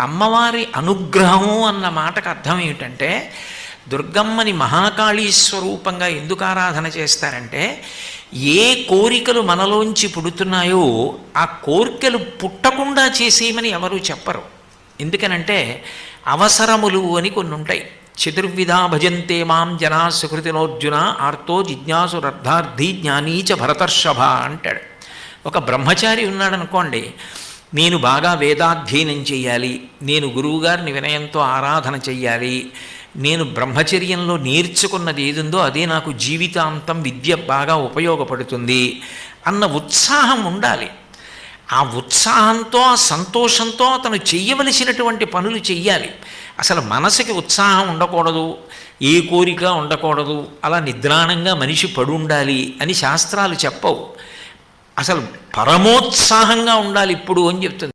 అమ్మవారి అనుగ్రహము అన్న మాటకు అర్థం ఏమిటంటే దుర్గమ్మని మహాకాళీ స్వరూపంగా ఎందుకు ఆరాధన చేస్తారంటే ఏ కోరికలు మనలోంచి పుడుతున్నాయో ఆ కోరికలు పుట్టకుండా చేసేయమని ఎవరు చెప్పరు. ఎందుకనంటే అవసరములు అని కొన్ని ఉంటాయి చతుర్విధా భజంతే మాం జనా సుకృతినోర్జున ఆర్తో జిజ్ఞాసురర్థార్థి జ్ఞానీచ భరతర్షభ అంటాడు. ఒక బ్రహ్మచారి ఉన్నాడనుకోండి నేను బాగా వేదాధ్యయనం చేయాలి నేను గురువుగారిని వినయంతో ఆరాధన చెయ్యాలి నేను బ్రహ్మచర్యంలో నేర్చుకున్నది ఏదుందో అదే నాకు జీవితాంతం విద్య బాగా ఉపయోగపడుతుంది అన్న ఉత్సాహం ఉండాలి. ఆ ఉత్సాహంతో ఆ సంతోషంతో అతను చెయ్యవలసినటువంటి పనులు చెయ్యాలి. అసలు మనసుకి ఉత్సాహం ఉండకూడదు ఏ కోరిక ఉండకూడదు అలా నిద్రాణంగా మనిషి పడుండాలి అని శాస్త్రాలు చెప్పవు. అసలు పరమోత్సాహంగా ఉండాలి ఇప్పుడు అని చెప్తుంది.